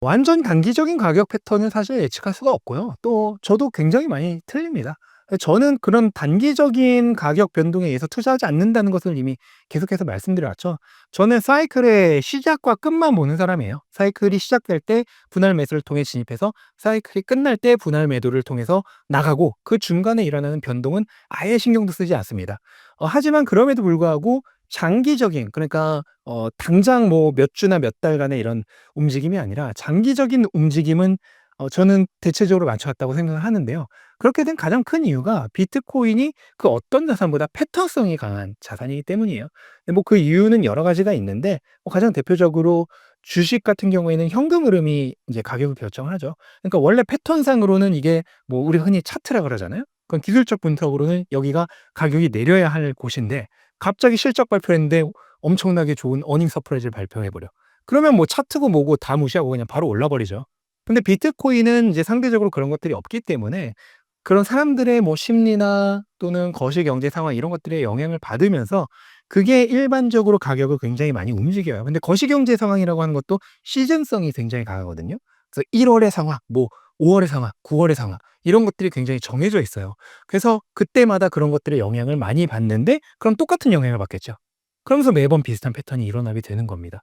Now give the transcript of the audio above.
완전 단기적인 가격 패턴은 사실 예측할 수가 없고요. 또 저도 굉장히 많이 틀립니다. 저는 그런 단기적인 가격 변동에 의해서 투자하지 않는다는 것을 이미 계속해서 말씀드려 왔죠. 저는 사이클의 시작과 끝만 보는 사람이에요. 사이클이 시작될 때 분할 매수를 통해 진입해서 사이클이 끝날 때 분할 매도를 통해서 나가고 그 중간에 일어나는 변동은 아예 신경도 쓰지 않습니다. 어, 하지만 그럼에도 불구하고 장기적인 그러니까 어, 당장 뭐 몇 주나 몇 달간의 이런 움직임이 아니라 장기적인 움직임은 어, 저는 대체적으로 맞춰왔다고 생각을 하는데요. 그렇게 된 가장 큰 이유가 비트코인이 그 어떤 자산보다 패턴성이 강한 자산이기 때문이에요. 뭐그 이유는 여러 가지가 있는데 뭐 가장 대표적으로 주식 같은 경우에는 현금 흐름이 이제 가격을 결정을 하죠. 그러니까 원래 패턴상으로는 이게 뭐 우리 흔히 차트라 그러잖아요. 그건 기술적 분석으로는 여기가 가격이 내려야 할 곳인데 갑자기 실적 발표했는데 엄청나게 좋은 어닝 서프라이즈를 발표해 버려. 그러면 뭐 차트고 뭐고 다 무시하고 그냥 바로 올라 버리죠. 근데 비트코인은 이제 상대적으로 그런 것들이 없기 때문에 그런 사람들의 뭐 심리나 또는 거시 경제 상황 이런 것들에 영향을 받으면서 그게 일반적으로 가격을 굉장히 많이 움직여요. 근데 거시 경제 상황이라고 하는 것도 시즌성이 굉장히 강하거든요. 그래서 1월의 상황, 뭐 5월의 상황, 9월의 상황 이런 것들이 굉장히 정해져 있어요. 그래서 그때마다 그런 것들의 영향을 많이 받는데 그럼 똑같은 영향을 받겠죠. 그러면서 매번 비슷한 패턴이 일어나게 되는 겁니다.